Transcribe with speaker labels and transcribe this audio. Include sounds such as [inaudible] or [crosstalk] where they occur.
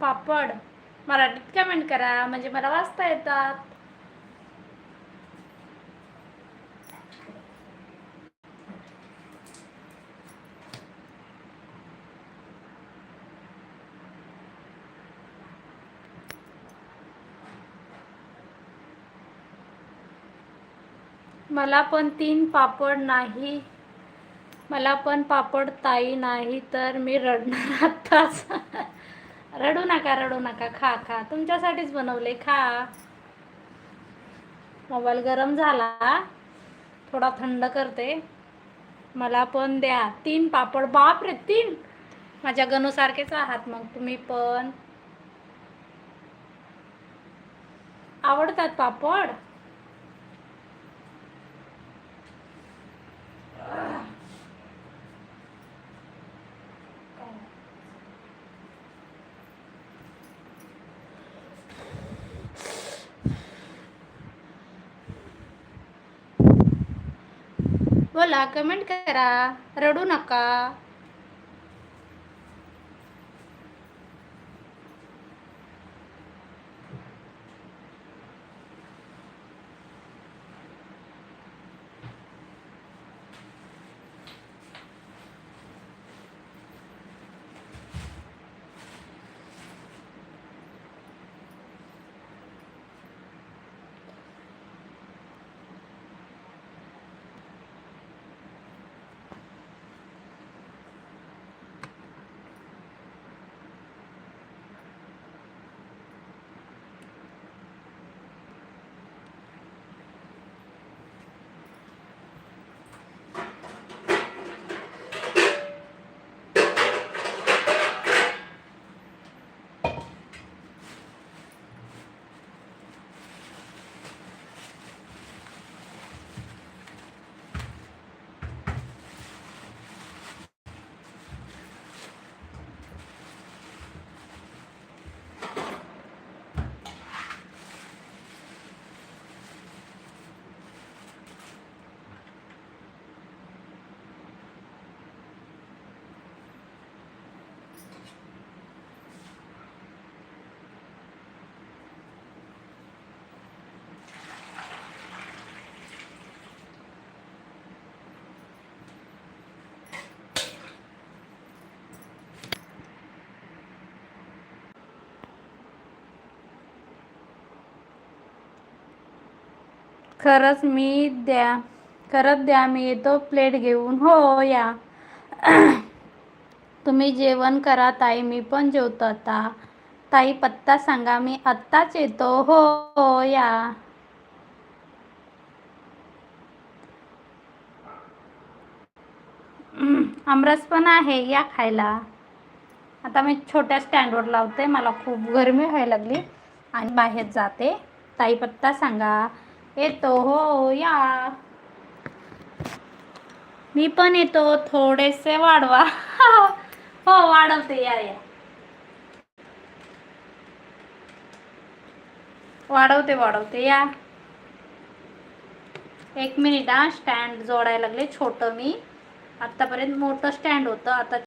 Speaker 1: पापड. मराठीत कमेंट करा म्हणजे मला वाचता येतात. मला पण तीन पापड नाही. मला पण पापड ताई नाही तर मी रडणार आत्ताच. [laughs] रडू नका रडू नका खा खा. तुमच्यासाठीच बनवले खा. मोबाईल गरम झाला. थोडा थंड करते. मला पण द्या. तीन पापड. बाप रे तीन. माझ्या गणूसारखेच आहात मग तुम्ही पण. आवडतात पापड? बोला कमेंट करा. रडू नका. खरंच मी द्या खरंच द्या मी येतो प्लेट घेऊन हो या. [clears throat] तुम्ही जेवण करा ताई मी पण जेवतो आता. ताई पत्ता सांगा मी आत्ताच येतो हो हो या. [clears throat] आमरस पण आहे या खायला. आता मी छोट्या स्टँडवर लावते मला खूप गरमी व्हायला लागली आणि बाहेर जाते. ताई पत्ता सांगा. येतो हो या. मी पण येतो थोडेसे वाढवा. [laughs] हो वाढवते या या. वाढवते वाढवते या. एक मिनिट हा स्टँड जोडायला लागले छोटं मी. आत्तापर्यंत मोठं स्टँड होतं आता